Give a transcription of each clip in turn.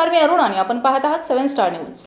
नमस्कार मी अरुण आणि आपण पाहत आहात seven star news.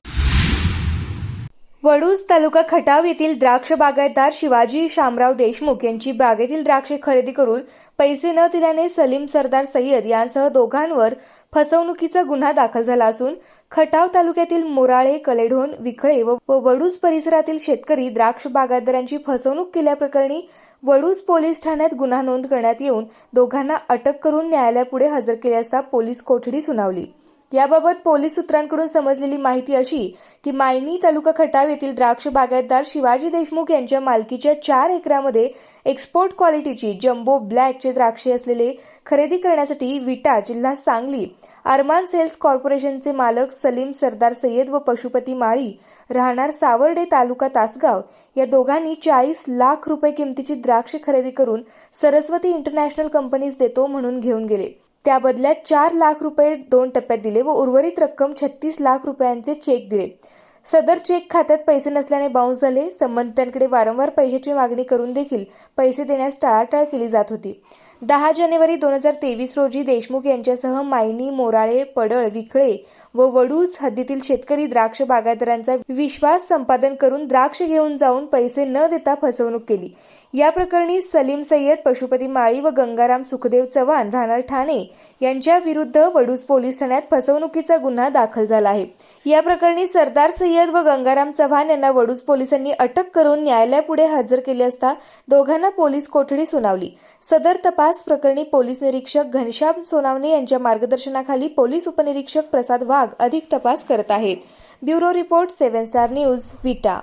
Vaduj taluka Khatav येथील द्राक्ष बागायतदार शिवाजी शामराव देशमुख यांची बागेतील द्राक्षे खरेदी करून पैसे न दिल्याने सलीम सरदार सय्यद यांसह दोघांवर फसवणुकीचा गुन्हा दाखल झाला असून खटाव तालुक्यातील मोराळे कलेढोण विखळे व वडूज परिसरातील शेतकरी द्राक्ष बागायतदारांची फसवणूक केल्याप्रकरणी वडूज पोलीस ठाण्यात गुन्हा नोंद करण्यात येऊन दोघांना अटक करून न्यायालयापुढे हजर केले असता पोलीस कोठडी सुनावली. याबाबत पोलीस सूत्रांकडून समजलेली माहिती अशी की मायनी तालुका खटाव येथील द्राक्ष बागायतदार शिवाजी देशमुख यांच्या मालकीच्या चार एकरामध्ये एक्सपोर्ट क्वालिटीची जम्बो ब्लॅकचे द्राक्षे असलेले खरेदी करण्यासाठी विटा जिल्हा सांगली अरमान सेल्स कॉर्पोरेशनचे मालक सलीम सरदार सय्यद व पशुपती माळी राहणार सावर्डे तालुका तासगाव या दोघांनी चाळीस लाख रुपये किमतीची द्राक्षे खरेदी करून सरस्वती इंटरनॅशनल कंपनीज देतो म्हणून घेऊन गेले. त्या बदल्यात चार लाख रुपये दोन टप्प्यात दिले व उर्वरित रक्कम छत्तीस लाख रुपयांचे चेक दिले. सदर चेक खात्यात पैसे नसल्याने बाउन्स झाले. संबंधितांकडे वारंवार पैशाची मागणी करून देखील पैसे देण्यास टाळाटाळ केली जात होती. दहा जानेवारी दोन हजार तेवीस रोजी देशमुख यांच्यासह मायनी मोराळे पडळ विखळे व वडूज हद्दीतील शेतकरी द्राक्ष बागायतदारांचा विश्वास संपादन करून द्राक्ष घेऊन जाऊन पैसे न देता फसवणूक केली. या प्रकरणी सलीम सय्यद पशुपती माळी व गंगाराम सुखदेव चव्हाण राहणार ठाणे यांच्या विरुद्ध वडूज पोलीस ठाण्यात फसवणुकीचा गुन्हा दाखल झाला आहे. या प्रकरणी सरदार सय्यद व गंगाराम चव्हाण यांना वडूज पोलिसांनी अटक करून न्यायालयापुढे हजर केले असता दोघांना पोलीस कोठडी सुनावली. सदर तपास प्रकरणी पोलीस निरीक्षक घनश्याम सोनावणे यांच्या मार्गदर्शनाखाली पोलीस उपनिरीक्षक प्रसाद वाघ अधिक तपास करत आहेत. Bureau report seven star news Vita.